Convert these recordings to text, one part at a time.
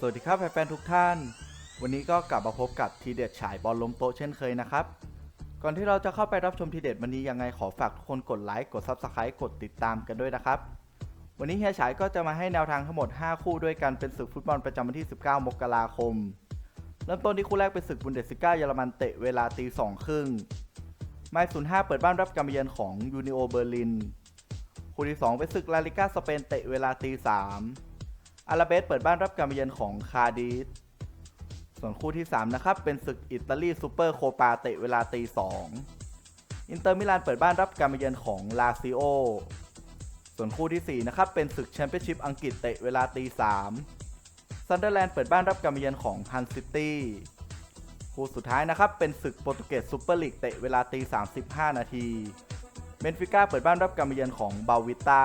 สวัสดีครับแฟนๆทุกท่าน วันนี้ก็กลับมาพบกับทีเด็ดฉายบอลล้มโต๊ะเช่นเคยนะครับ ก่อนที่เราจะเข้าไปรับชมทีเด็ดวันนี้ยังไงขอฝากทุกคนกดไลค์ กด Subscribe กดติดตามกันด้วยนะครับ วันนี้เฮียฉายก็จะมาให้แนวทางทั้งหมด 5 คู่ด้วยกันเป็นศึกฟุตบอลประจำวันที่ 19 มกราคม เริ่มต้นที่คู่แรกเป็นศึกบุนเดสซิก้าเยอรมันเตะเวลาตีสองครึ่งไมศูนย์ห้าเปิดบ้านรับการมาเยือนของยูนิโอเบอร์ลิน คู่ที่2เป็นศึกลาลิก้าสเปนเตะเวลาตีสาม อาราเบสเปิดบ้านรับการมาเยือนของคาดิสส่วนคู่ที่ 3 นะครับ เป็นศึกอิตาลีซูเปอร์โคปาเตะเวลาตีสองอินเตอร์มิลานเปิดบ้านรับการมาเยือนของลาซิโอ ส่วนคู่ที่ 4 นะครับ เป็นศึกแชมเปี้ยนชิพอังกฤษเตะเวลาตีสามซันเดอร์แลนด์เปิดบ้านรับการมาเยือนของฮันซิตี้คู่สุดท้ายนะครับ เป็นศึกโปรตุเกสซูเปอร์ลีกเตะเวลาตี35นาทีเบนฟิก้าเปิดบ้านรับการมาเยือนของบาวิต้า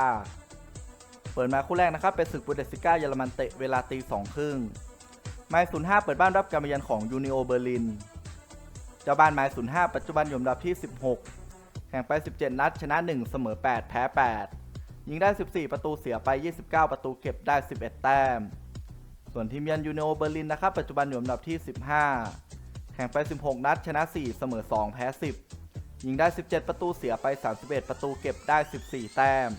เปิดมาคู่แรกนะครับ เป็นศึกบูเดสิก้าเยอรมันเตะเวลาตีสองครึ่งไมล์ศูนย์ห้าเปิดบ้านรับการมาเยือนของยูนิโอเบอร์ลิน เจ้าบ้านไมล์ศูนย์ห้าปัจจุบันอยู่อันดับที่ 16 แข่งไป 17 นัด ชนะ 1 เสมอ 8 แพ้ 8 ยิงได้ 14 ประตูเสียไป 29 ประตูเก็บได้ 11 แต้ม ส่วนทีมเยันยูนิโอเบอร์ลินนะครับ ปัจจุบันอยู่อันดับที่ 15 แข่งไป 16 นัด ชนะ 4 เสมอ 2 แพ้ 10 ยิงได้ 17 ประตูเสียไป 31 ประตูเก็บได้ 14 แต้ม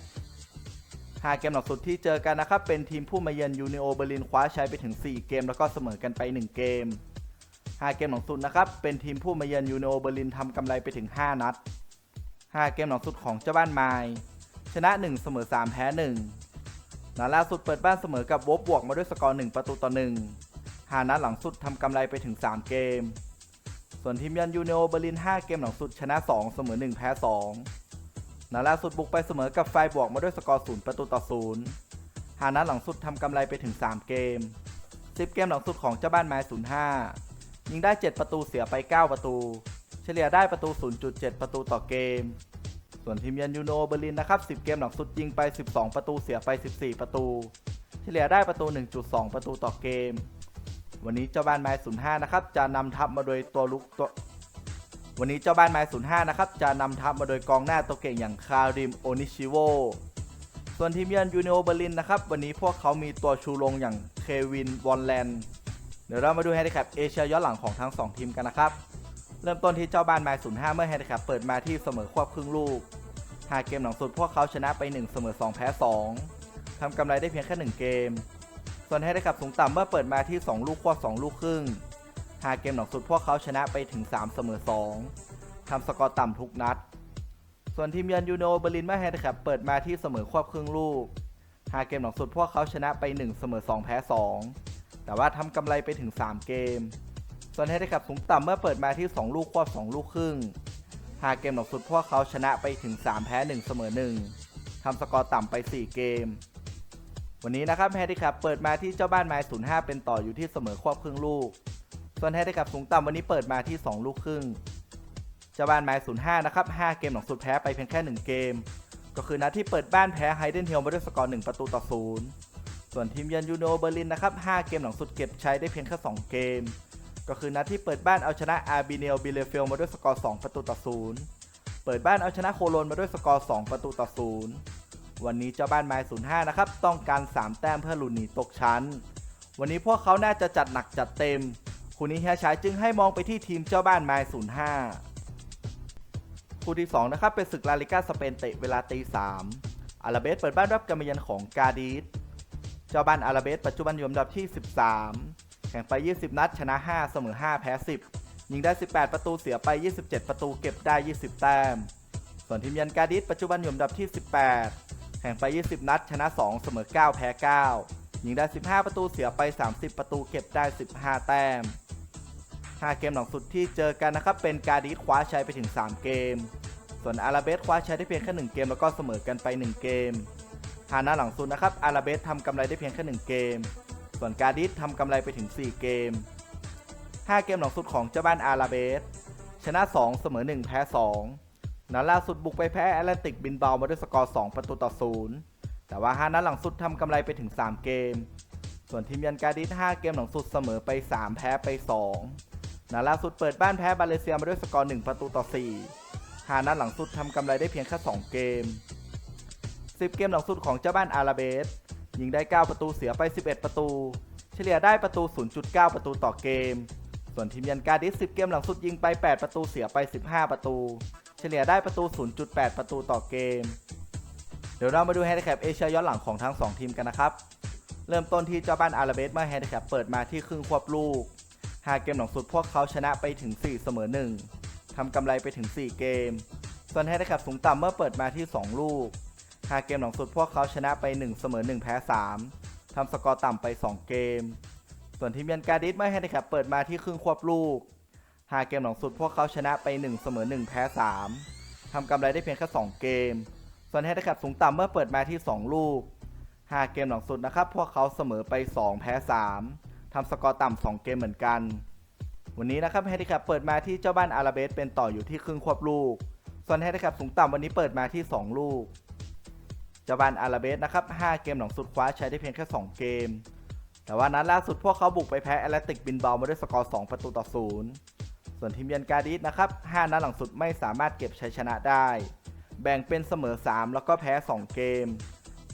5 เกมหลังสุดที่เจอกันนะครับ เป็นทีมผู้มาเยือนยูนิโอเบอร์ลินคว้าชัยไปถึง 4 เกม แล้วก็เสมอกันไป 1 เกม 5 เกมหลังสุดนะครับ เป็นทีมผู้มาเยือนยูนิโอเบอร์ลินทำกำไรไปถึง 5 นัด 5 เกมหลังสุดของเจ้าบ้านไมล์ชนะ 1 เสมอ 3 แพ้ 1นัดล่าสุดเปิดบ้านเสมอกับวบบวกมาด้วยสกอร์ 1 ประตูต่อ 1 5 นัดหลังสุดทำกำไรไปถึง 3 เกม ส่วนทีมเยันยูเนโอเบอร์ลิน 5 เกมหลังสุดชนะ 2 เสมอ 1 แพ้ 2 นัดล่าสุดบุกไปเสมอกับไฟบวกมาด้วยสกอร์0ประตูต่อ0 5นัดหลังสุดทำกำไรไปถึง 3 เกม 10 เกมหลังสุดของเจ้าบ้านไม้05 ยิงได้ 7 ประตูเสียไป 9 ประตู เฉลี่ยได้ประตู 0.7 ประตูต่อเกม ส่วนทีมเยันยูโนเบอร์ลินนะครับ 10 เกมหลังสุดยิงไป 12 ประตูเสียไป 14 ประตู เฉลี่ยได้ประตู 1.2 ประตูต่อเกม วันนี้เจ้าบ้านไม้05 นะครับจะนำทัพมาโดยตัวลุกตัว วันนี้เจ้าบ้านไม้05 นะครับ จะนำทัพมาโดยกองหน้าตัวเก่งอย่างคาริมโอนิชิโวส่วนทีมเยือนยูเนโอเบอร์ลินนะครับ วันนี้พวกเขามีตัวชูลงอย่างเควินวอนแลนด์เดี๋ยวเรามาดูแฮนดิแคปเอเชียย้อนหลังของทั้ง 2 ทีมกันนะครับ เริ่มต้นที่เจ้าบ้านไม้05 เมื่อแฮนดิแคปเปิดมาที่เสมอควบครึ่งลูก5เกมหลังสุดพวกเขาชนะไป 1 เสมอ 2 แพ้ 2 ทำกำไรได้เพียงแค่ 1 เกม ส่วนแฮนดิแคปสูงต่ำเมื่อเปิดมาที่ 2 ลูกควบ2ลูกครึ่ง 5เกมหลังสุดพวกเขาชนะไปถึง 3 เสมอ 2 ทำสกอร์ต่ำทุกนัด ส่วนทีมเยือนยูโนเบอร์ลินเมื่อแฮนดิแคปเปิดมาที่เสมอควบครึ่งลูก5เกมหลังสุดพวกเขาชนะไป 1 เสมอ 2 แพ้ 2 แต่ว่าทำกำไรไปถึง 3 เกม ส่วนแฮนดิแคปสูงต่ำเมื่อเปิดมาที่ 2 ลูกควบ 2 ลูกครึ่ง5เกมหลังสุดพวกเขาชนะไปถึง 3 แพ้ 1 เสมอ 1 ทำสกอร์ต่ำไป 4 เกมวันนี้นะครับแฮนดิแคปเปิดมาที่เจ้าบ้านไม้05 เป็นต่ออยู่ที่เสมอควบครึ่งลูก ส่วนแฮนดิแคปสูงต่ำวันนี้เปิดมาที่ 2 ลูกครึ่งเจ้าบ้านไม้05 นะครับ 5 เกมหลังสุดแพ้ไปเพียงแค่ 1 เกม ก็คือนัดที่เปิดบ้านแพ้ไฮเดนเฮลมาด้วยสกอร์1ประตูต่อ0ส่วนทีมเยือนยูโนเบอร์ลินนะครับ 5 เกมหลังสุดเก็บใช้ได้เพียงแค่ 2 เกม ก็คือนัดที่เปิดบ้านเอาชนะอาร์บิเนลบิเลเฟลมาด้วยสกอร์ 2 ประตูต่อ0เปิดบ้านเอาชนะโคโลนมาด้วยสกอร์ 2 ประตูต่อ0วันนี้เจ้าบ้านไม้05 นะครับ ต้องการ 3 แต้มเพื่อหลุดหนีตกชั้น วันนี้พวกเขาน่าจะจัดหนักจัดเต็ม คู่นี้เฮียชายจึงให้มองไปที่ทีมเจ้าบ้านไม้05คู่ที่ 2 นะครับ เป็นศึกลาลิก้าสเปนเตะเวลาตี3อาราเบสเปิดบ้านรับการมาเยือนของกาดิสเจ้าบ้านอาราเบสปัจจุบันอยู่อันดับที่ 13 แข่งไป 20 นัด ชนะ 5 เสมอ 5 แพ้ 10 ยิงได้ 18 ประตูเสียไป 27 ประตูเก็บได้ 20 แต้ม ส่วนทีมยันกาดิสปัจจุบันอยู่อันดับที่ 18 แข่งไป 20 นัด ชนะ 2 เสมอ 9 แพ้ 9 ยิงได้ 15 ประตูเสียไป 30 ประตูเก็บได้ 15 แต้ม 5 เกมหลังสุดที่เจอกันนะครับ เป็นกาดิสคว้าชัยไปถึง 3 เกม ส่วนอาราเบสคว้าชัยได้เพียงแค่ 1 เกมแล้วก็เสมอกันไป 1 เกมฮานาหลังสุดนะครับ อาราเบสทำกำไรได้เพียงแค่ 1 เกม ส่วนกาดิสทำกำไรไปถึง 4 เกม 5 เกมหลังสุดของเจ้าบ้านอาราเบส ชนะ 2 เสมอ 1 แพ้ 2นัดล่าสุดบุกไปแพ้แอตแลนติกบินเบามาด้วยสกอร์ 2 ประตูต่อ 0 แต่ว่า 5 นัดหลังสุดทำกำไรไปถึง 3 เกม ส่วนทีมยันกาดิส5เกมหลังสุดเสมอไป 3 แพ้ไป 2 นัดล่าสุดเปิดบ้านแพ้บาเลเซียมาด้วยสกอร์ 1 ประตูต่อ4 5นัดหลังสุดทำกำไรได้เพียงแค่ 2 เกม 10 เกมหลังสุดของเจ้าบ้านอาราเบส ยิงได้ 9 ประตูเสียไป 11 ประตู เฉลี่ยได้ประตู 0.9 ประตูต่อเกม ส่วนทีมยันการดิส 10 เกมหลังสุดยิงไป 8 ประตูเสียไป 15 ประตู เฉลี่ยได้ประตู 0.8 ประตูต่อเกม เดี๋ยวเรามาดูแฮนดิแคปเอเชียย้อนหลังของทั้ง 2 ทีมกันนะครับ เริ่มต้นที่เจ้าบ้านอาราเบสเมื่อแฮนดิแคปเปิดมาที่ครึ่งควบลูก 5เกมหลังสุดพวกเขาชนะไปถึง 4 เสมอ 1 ทำกำไรไปถึง 4 เกม ส่วนแฮนดิแคปสูงต่ำเมื่อเปิดมาที่ 2 ลูก5เกมหลังสุดพวกเขาชนะไป 1 เสมอ 1 แพ้ 3 ทำสกอร์ต่ำไป 2 เกม ส่วนทีมยันการดิสเมื่อแฮนดิแคปเปิดมาที่ครึ่งควบลูก5เกมหลังสุดพวกเขาชนะไป 1 เสมอ 1 แพ้ 3 ทำกำไรได้เพียงแค่ 2 เกม ส่วนแฮนดิแคปสูงต่ำเมื่อเปิดมาที่ 2 ลูก5เกมหลังสุดนะครับพวกเขาเสมอไป 2 แพ้ 3 ทำสกอร์ต่ำ2เกมเหมือนกัน วันนี้นะครับแฮนดิแคปเปิดมาที่เจ้าบ้านอาราเบสเป็นต่ออยู่ที่ครึ่งควบลูก ส่วนแฮนดิแคปสูงต่ำวันนี้เปิดมาที่ 2 ลูก เจ้าบ้านอาราเบสนะครับ 5 เกมหลังสุดคว้าใช้ได้เพียงแค่ 2 เกม แต่ว่านัดล่าสุดพวกเขาบุกไปแพ้แอตเลติกบินเบามาด้วยสกอร์ 2 ประตูต่อ0ส่วนทีมเยันการดิสนะครับ 5 นัดหลังสุดไม่สามารถเก็บชัยชนะได้ แบ่งเป็นเสมอ 3 แล้วก็แพ้ 2 เกม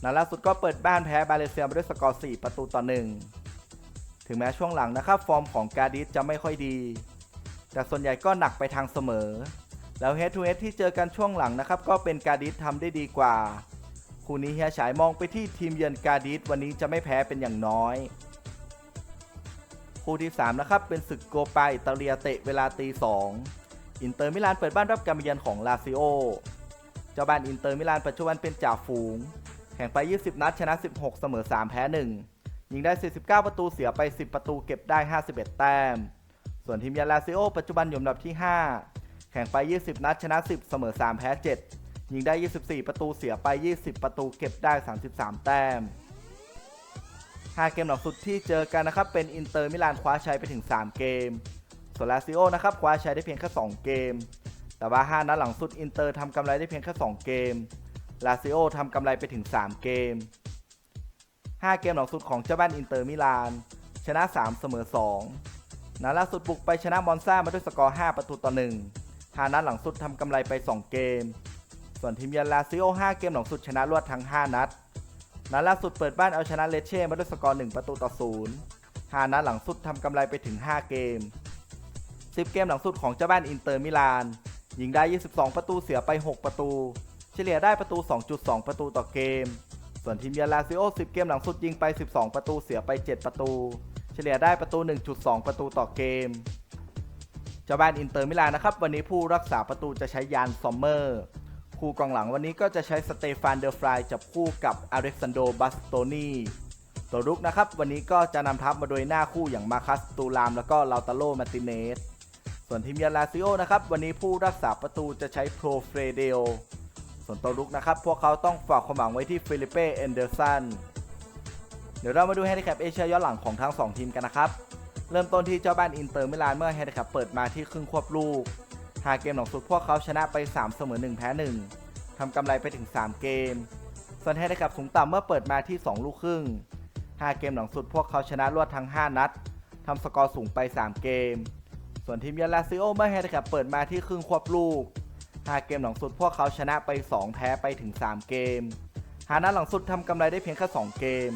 นัดล่าสุดก็เปิดบ้านแพ้บาเลเซียมาด้วยสกอร์ 4 ประตูต่อ 1 ถึงแม้ช่วงหลังนะครับฟอร์มของกาดิสจะไม่ค่อยดี แต่ส่วนใหญ่ก็หนักไปทางเสมอ แล้วเฮดทูเฮดที่เจอกันช่วงหลังนะครับก็เป็นกาดิสทำได้ดีกว่า คู่นี้เฮียฉายมองไปที่ทีมเยือนกาดิสวันนี้จะไม่แพ้เป็นอย่างน้อยคู่ที่ 3 นะครับ เป็นศึกโกปาอิตาเลียเตะเวลาตี2อินเตอร์มิลานเปิดบ้านรับการมาเยือนของลาซิโอ เจ้าบ้านอินเตอร์มิลานปัจจุบันเป็นจ่าฝูง แข่งไป 20 นัดชนะ 16 เสมอ 3 แพ้ 1 ยิงได้ 49 ประตูเสียไป 10 ประตูเก็บได้ 51 แต้ม ส่วนทีมยาลาซิโอ ปัจจุบันอยู่อันดับที่ 5 แข่งไป 20 นัดชนะ 10 เสมอ 3 แพ้ 7 ยิงได้ 24 ประตูเสียไป 20 ประตูเก็บได้ 33 แต้ม 5 เกมหลังสุดที่เจอกันนะครับ เป็นอินเตอร์มิลานคว้าชัยไปถึง 3 เกม ส่วนลาซิโอนะครับคว้าชัยได้เพียงแค่ 2 เกม แต่ว่า 5 นัดหลังสุดอินเตอร์ทำกำไรได้เพียงแค่ 2 เกม ลาซิโอทำกำไรไปถึง 3 เกม 5 เกมหลังสุดของเจ้าบ้านอินเตอร์มิลาน ชนะ 3 เสมอ2นัดล่าสุดบุกไปชนะมอนซ่ามาด้วยสกอร์ 5 ประตูต่อ1 5นัดหลังสุดทำกำไรไป 2 เกม ส่วนทีมเยือนลาซิโอ 5 เกมหลังสุดชนะรวดทั้ง 5 นัด นัดล่าสุดเปิดบ้านเอาชนะเลเช่มาด้วยสกอร์ 1 ประตูต่อ0 5นัดหลังสุดทำกำไรไปถึง 5 เกม 10 เกมหลังสุดของเจ้าบ้านอินเตอร์มิลานยิงได้ 22 ประตูเสียไป 6 ประตู เฉลี่ยได้ประตู 2.2 ประตูต่อเกม ส่วนทีมเยือนลาซิโอ 10 เกมหลังสุดยิงไป 12 ประตูเสียไป 7 ประตู เฉลี่ยได้ประตู 1.2 ประตูต่อเกมเจ้าบ้านอินเตอร์มิลานนะครับ วันนี้ผู้รักษาประตูจะใช้ยานซอมเมอร์ คู่กองหลังวันนี้ก็จะใช้สเตฟานเดอร์ฟรายจับคู่กับอเล็กซานโดบัสโตนีตัวรุกนะครับ วันนี้ก็จะนำทัพมาโดยหน้าคู่อย่างมาคัสตูราม แล้วก็ลาตาโลมาติเนส ส่วนทีมเยือนลาซิโอนะครับ วันนี้ผู้รักษาประตูจะใช้โปรเฟรเดล ส่วนตัวรุกนะครับ พวกเขาต้องฝากความหวังไว้ที่ฟิลิเป้เอนเดอร์สันเดี๋ยวเรามาดูแฮนดิแคปเอเชียย้อนหลังของทั้ง 2 ทีมกันนะครับ เริ่มต้นที่เจ้าบ้านอินเตอร์มิลานเมื่อแฮนดิแคปเปิดมาที่ครึ่งควบลูก5เกมหลังสุดพวกเขาชนะไป 3 เสมอ 1 แพ้ 1 ทำกำไรไปถึง 3 เกม ส่วนแฮนดิแคปสูงต่ำเมื่อเปิดมาที่ 2 ลูกครึ่ง 5 เกมหลังสุดพวกเขาชนะรวดทั้ง 5 นัดทำสกอร์สูงไป 3 เกม ส่วนทีมเยาลาซิโอเมื่อแฮนดิแคปเปิดมาที่ครึ่งควบลูก 5 เกมหลังสุดพวกเขาชนะไป 2 แพ้ไปถึง 3 เกมหานัดหลังสุดทำกำไรได้เพียงแค่ 2 เกม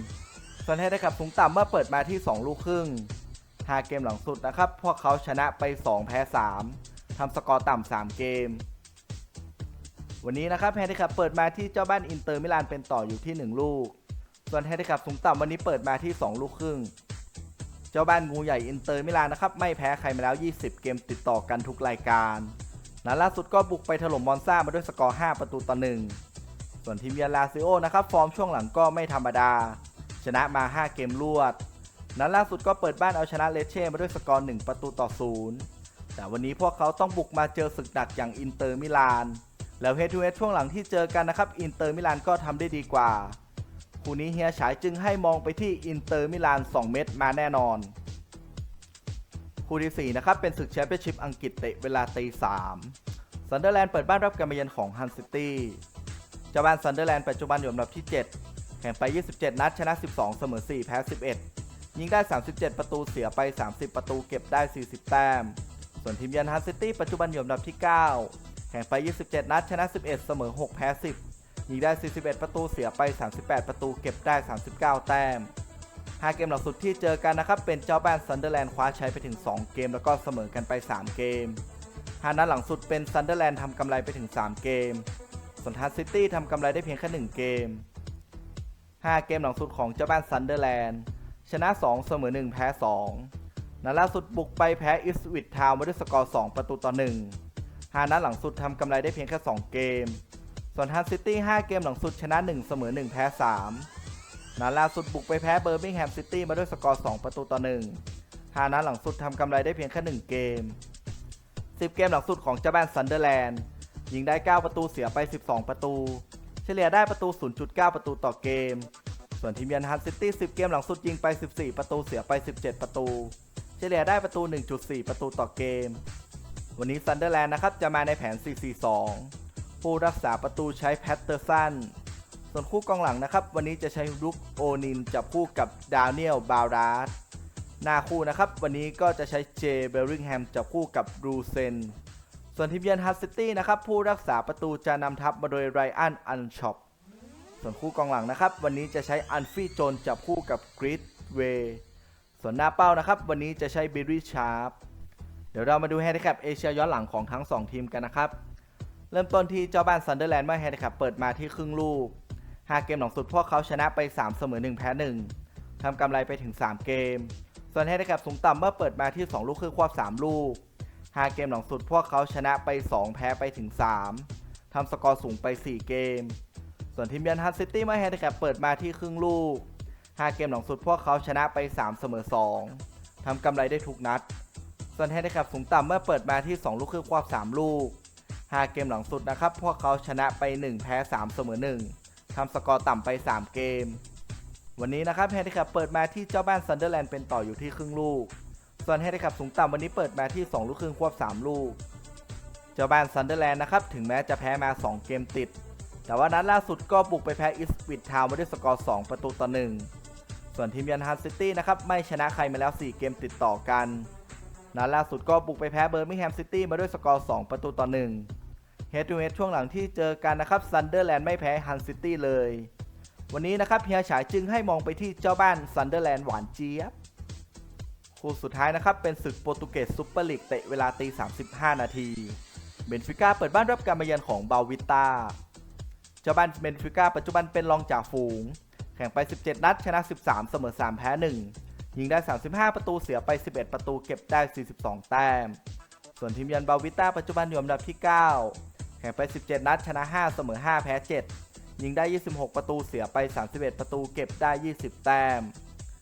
ส่วนแฮนดิแคปสูงต่ำเมื่อเปิดมาที่ 2 ลูกครึ่ง 5 เกมหลังสุดนะครับ พวกเขาชนะไป 2 แพ้ 3 ทำสกอร์ต่ำ 3 เกม วันนี้นะครับแฮนดิแคปเปิดมาที่เจ้าบ้านอินเตอร์มิลานเป็นต่ออยู่ที่ 1 ลูก ส่วนแฮนดิแคปสูงต่ำวันนี้เปิดมาที่ 2 ลูกครึ่ง เจ้าบ้านงูใหญ่อินเตอร์มิลานนะครับไม่แพ้ใครมาแล้ว 20 เกมติดต่อกันทุกรายการ นัดล่าสุดก็บุกไปถล่มมอนซ่ามาด้วยสกอร์ 5 ประตูต่อ 1 ส่วนทีมเยาลาซิโอนะครับฟอร์มช่วงหลังก็ไม่ธรรมดา ชนะมา 5 เกมรวด นัดล่าสุดก็เปิดบ้านเอาชนะเลเช่มาด้วยสกอร์ 1 ประตูต่อ 0 แต่วันนี้พวกเขาต้องบุกมาเจอศึกหนักอย่างอินเตอร์มิลาน แล้วเฮดทูเฮดช่วงหลังที่เจอกันนะครับอินเตอร์มิลานก็ทำได้ดีกว่าคู่นี้เฮียฉายจึงให้มองไปที่อินเตอร์มิลาน 2 เม็ดมาแน่นอน คู่ที่ 4 นะครับ เป็นศึกแชมเปี้ยนชิพอังกฤษเตะเวลาตี3ซันเดอร์แลนด์เปิดบ้านรับการมาเยือนของฮันซิตี้เจ้าบ้านซันเดอร์แลนด์ปัจจุบันอยู่อันดับที่ 7 แข่งไป 27 นัดชนะ 12 เสมอ 4 แพ้ 11 ยิงได้ 37 ประตูเสียไป 30 ประตูเก็บได้ 40 แต้ม ส่วนทีมเยือนฮันซิตี้ปัจจุบันอยู่อันดับที่ 9 แข่งไป 27 นัดชนะ 11 เสมอ 6 แพ้ 10 ยิงได้ 41 ประตูเสียไป 38 ประตูเก็บได้ 39 แต้ม 5 เกมหลังสุดที่เจอกันนะครับ เป็นเจ้าบ้านซันเดอร์แลนด์คว้าชัยไปถึง 2 เกม แล้วก็เสมอกันไป 3 เกม5นัดหลังสุดเป็นซันเดอร์แลนด์ทำกำไรไปถึง 3 เกม ส่วนทัสซิตี้ทำกำไรได้เพียงแค่ 1 เกม 5 เกมหลังสุดของเจ้าบ้านซันเดอร์แลนด์ชนะ 2 เสมอ 1 แพ้ 2นัดล่าสุดบุกไปแพ้อิสวิตทาวมาด้วยสกอร์ 2 ประตูต่อ1 5นัดหลังสุดทำกำไรได้เพียงแค่ 2 เกม ส่วนฮันซิตี้ 5 เกมหลังสุดชนะ 1 เสมอ 1 แพ้ 3 นัดล่าสุดบุกไปแพ้เบอร์มิงแฮมซิตี้มาด้วยสกอร์ 2 ประตูต่อ1 5นัดหลังสุดทำกำไรได้เพียงแค่ 1 เกม 10 เกมหลังสุดของเจ้าแบนซันเดอร์แลนด์ยิงได้ 9 ประตูเสียไป 12 ประตู เฉลี่ยได้ประตู 0.9 ประตูต่อเกม ส่วนทีมเยือนฮันซิตี้ 10 เกมหลังสุดยิงไป 14 ประตูเสียไป 17 ประตู เฉลี่ยได้ประตู 1.4 ประตูต่อเกม วันนี้ซันเดอร์แลนด์นะครับจะมาในแผน 4-4-2 ผู้รักษาประตูใช้แพตเตอร์สัน ส่วนคู่กองหลังนะครับ วันนี้จะใช้ลุกโอนินจับคู่กับดาเนียลบาวราสหน้าคู่นะครับ วันนี้ก็จะใช้เจเบลริงแฮมจับคู่กับบรูเซน ส่วนทีมเยือนฮัตซิตี้นะครับ ผู้รักษาประตูจะนำทัพมาโดยไรอันอันช็อปส่วนคู่กองหลังนะครับ วันนี้จะใช้อันฟี่โจนจับคู่กับกริดเวย์ส่วนหน้าเป้านะครับ วันนี้จะใช้บิลลี่ชาร์ปเดี๋ยวเรามาดูแฮนดิแคปเอเชียย้อนหลังของทั้ง 2 ทีมกันนะครับ เริ่มต้นที่เจ้าบ้านซันเดอร์แลนด์เมื่อแฮนดิแคปเปิดมาที่ครึ่งลูก 5 เกมหลังสุดพวกเขาชนะไป 3 เสมอ 1 แพ้ 1ทำกำไรไปถึง 3 เกม ส่วนแฮนดิแคปสูงต่ำเมื่อเปิดมาที่ 2 ลูกคือควบ 3 ลูก 5 เกมหลังสุดพวกเขาชนะไป 2 แพ้ไปถึง 3ทำสกอร์สูงไป 4 เกม ส่วนทีมเยือนฮัตซิตี้เมื่อแฮนดิแคปเปิดมาที่ครึ่งลูก 5 เกมหลังสุดพวกเขาชนะไป 3 เสมอ 2ทำกำไรได้ทุกนัด ส่วนแฮนดิแคปสูงต่ำเมื่อเปิดมาที่ 2 ลูกคือควบ 3 ลูก 5 เกมหลังสุดนะครับพวกเขาชนะไป 1 แพ้ 3 เสมอ 1 ทำสกอร์ต่ำไป 3 เกม วันนี้นะครับแฮนดิแคปเปิดมาที่เจ้าบ้านซันเดอร์แลนด์เป็นต่ออยู่ที่ครึ่งลูก ส่วนแฮนดิแคปสูงต่ำวันนี้เปิดมาที่ 2 ลูกครึ่งควบ 3 ลูก เจ้าบ้านซันเดอร์แลนด์นะครับถึงแม้จะแพ้มา 2 เกมติด แต่ว่านัดล่าสุดก็บุกไปแพ้อิสวิตทาวน์มาด้วยสกอร์ 2 ประตูต่อ 1 ส่วนทีมยันฮันซิตี้นะครับไม่ชนะใครมาแล้ว 4 เกมติดต่อกันนัดล่าสุดก็บุกไปแพ้เบอร์มิงแฮมซิตี้มาด้วยสกอร์ 2 ประตูต่อ 1 เฮดูเฮดช่วงหลังที่เจอกันนะครับซันเดอร์แลนด์ไม่แพ้ฮันซิตี้เลย วันนี้นะครับเฮียฉายจึงให้มองไปที่เจ้าบ้านซันเดอร์แลนด์หวานเจี๊ยบ คู่สุดท้ายนะครับเป็นศึกโปรตุเกสซูเปอร์ลีกเตะเวลาตี 35 นาที เบนฟิก้าเปิดบ้านรับการมาเยือนของบาวิต้า เจ้าบ้านเบนฟิก้าปัจจุบันเป็นรองจ่าฝูง แข่งไป 17 นัดชนะ 13 เสมอ 3 แพ้ 1 ยิงได้ 35 ประตูเสียไป 11 ประตูเก็บได้ 42 แต้ม ส่วนทีมยันบาวิต้าปัจจุบันอยู่อันดับที่ 9 แข่งไป 17 นัดชนะ 5 เสมอ 5 แพ้ 7 ยิงได้ 26 ประตูเสียไป 31 ประตูเก็บได้ 20 แต้ม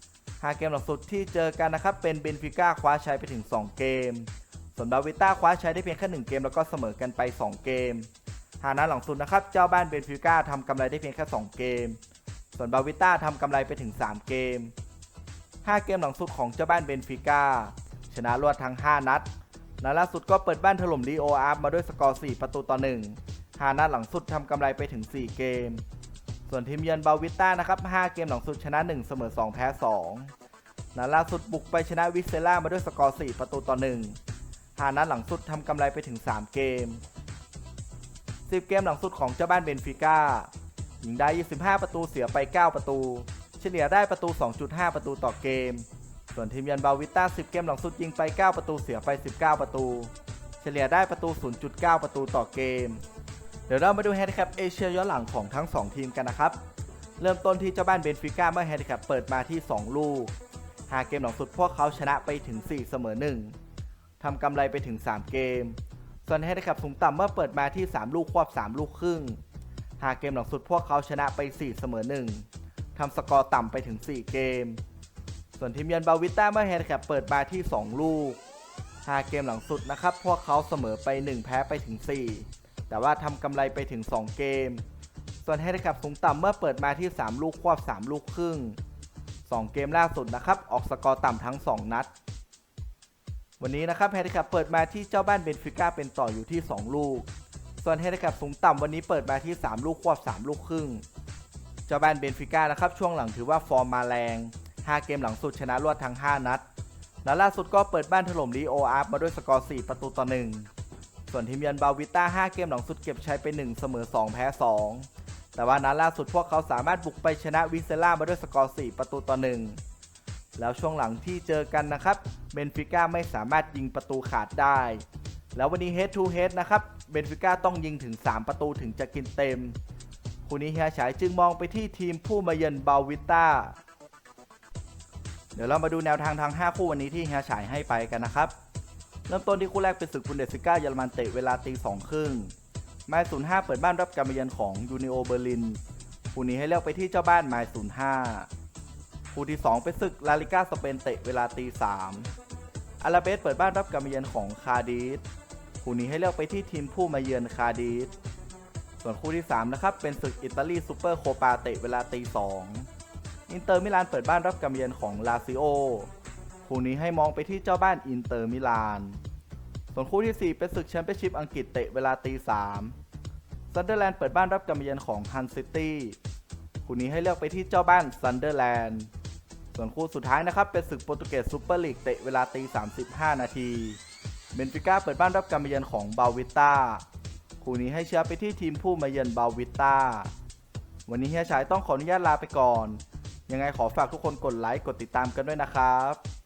5 เกมหลังสุดที่เจอกันนะครับ เป็นเบนฟิก้าคว้าชัยไปถึง 2 เกม ส่วนบาวิต้าคว้าชัยได้เพียงแค่ 1 เกมแล้วก็เสมอกันไป 2 เกม หานัดหลังสุดนะครับ เจ้าบ้านเบนฟิก้าทำกำไรได้เพียงแค่ 2 เกม ส่วนบาวิต้าทำกำไรไปถึง 3 เกม 5 เกมหลังสุดของเจ้าบ้านเบนฟิก้าชนะรวดทั้ง 5 นัด นัดล่าสุดก็เปิดบ้านถล่มลีโออาร์มาด้วยสกอร์ 4 ประตูต่อ1 5นัดหลังสุดทำกำไรไปถึง 4 เกม ส่วนทีมเยือนบาวิต้านะครับ 5 เกมหลังสุดชนะ 1 เสมอ 2 แพ้ 2 นัดล่าสุดบุกไปชนะวิเซล่ามาด้วยสกอร์ 4 ประตูต่อ1 5นัดหลังสุดทำกำไรไปถึง 3 เกม 10 เกมหลังสุดของเจ้าบ้านเบนฟิก้ายิงได้ 25 ประตูเสียไป 9 ประตู เฉลี่ยได้ประตู 2.5 ประตูต่อเกม ส่วนทีมยันบาวิต้า 10 เกมหลังสุดยิงไป 9 ประตูเสียไป 19 ประตู เฉลี่ยได้ประตู 0.9 ประตูต่อเกม เดี๋ยวเรามาดูแฮนดิแคปเอเชียย้อนหลังของทั้ง 2 ทีมกันนะครับ เริ่มต้นที่เจ้าบ้านเบนฟิก้าเมื่อแฮนดิแคปเปิดมาที่ 2 ลูก5เกมหลังสุดพวกเขาชนะไปถึง 4 เสมอ 1 ทำกำไรไปถึง 3 เกม ส่วนแฮนดิแคปสูงต่ำเมื่อเปิดมาที่ 3 ลูกควบ 3 ลูกครึ่ง5เกมหลังสุดพวกเขาชนะไป 4 เสมอ 1ทำสกอร์ต่ำไปถึง 4 เกม ส่วนทีมเยือนบาวิต้าเมื่อแฮนดิแคปเปิดมาที่ 2 ลูก 5 เกมหลังสุดนะครับ พวกเขาเสมอไป 1 แพ้ไปถึง 4 แต่ว่าทำกำไรไปถึง 2 เกม ส่วนแฮนดิแคปสูงต่ำเมื่อเปิดมาที่ 3 ลูกควบ 3 ลูกครึ่ง 2 เกมล่าสุดนะครับ ออกสกอร์ต่ำทั้ง 2 นัด วันนี้นะครับแฮนดิแคปเปิดมาที่เจ้าบ้านเบนฟิก้าเป็นต่ออยู่ที่ 2 ลูก ส่วนแฮนดิแคปสูงต่ำวันนี้เปิดมาที่ 3 ลูกควบ 3 ลูกครึ่ง เจ้าบ้านเบนฟิก้านะครับช่วงหลังถือว่าฟอร์มมาแรง 5 เกมหลังสุดชนะรวดทั้ง 5 นัดนัดล่าสุดก็เปิดบ้านถล่มลีโออาร์มาด้วยสกอร์ 4 ประตูต่อ 1 ส่วนทีมเยือนบาวิต้า 5 เกมหลังสุดเก็บชัยไป 1 เสมอ 2 แพ้ 2 แต่ว่านัดล่าสุดพวกเขาสามารถบุกไปชนะวิเซล่ามาด้วยสกอร์ 4 ประตูต่อหนึ่งแล้วช่วงหลังที่เจอกันนะครับ เบนฟิก้าไม่สามารถยิงประตูขาดได้ แล้ววันนี้ head to head นะครับ เบนฟิก้าต้องยิงถึง 3 ประตูถึงจะกินเต็มคู่นี้เฮียฉายจึงมองไปที่ทีมผู้มาเยือนบาวิต้า ดี๋ยวเรามาดูแนวทางทาง5 คู่วันนี้ที่เฮียฉายให้ไปกันนะครับ เริ่มต้นที่คู่แรกเป็นศึกบุนเดสซิก้าเยอรมันเตะเวลาตีสองครึ่งไมล์ศูนย์ห้าเปิดบ้านรับการมาเยือนของยูนิโอเบอร์ลินคู่นี้ให้เลือกไปที่เจ้าบ้านไมล์ศูนย์ห้าคู่ที่ 2 เป็นศึกลาลิก้าสเปนเตะเวลาตีสามอาราเบสเปิดบ้านรับการมาเยือนของคาดิสคู่นี้ให้เลือกไปที่ทีมผู้มาเยือนคาดิสส่วนคู่ที่ 3 นะครับ เป็นศึกอิตาลีซูเปอร์โคปาเตะเวลาตีสอง อินเตอร์มิลานเปิดบ้านรับการเยือนของลาซิโอคู่นี้ให้มองไปที่เจ้าบ้านอินเตอร์มิลาน ส่วนคู่ที่ 4 เป็นศึกแชมเปี้ยนชิพอังกฤษเตะเวลาตีสามซันเดอร์แลนด์เปิดบ้านรับการเยือนของฮันซิตี้คู่นี้ให้เลือกไปที่เจ้าบ้านซันเดอร์แลนด์ส่วนคู่สุดท้ายนะครับ เป็นศึกโปรตุเกสซูเปอร์ลีกเตะเวลาตี35 นาที เบนฟิก้าเปิดบ้านรับการมาเยือนของบาวิต้า คู่นี้ให้เชียร์ไปที่ทีมผู้มาเยือนบาวิต้า วันนี้เฮียชายต้องขออนุญาตลาไปก่อน ยังไงขอฝากทุกคนกดไลค์กดติดตามกันด้วยนะครับ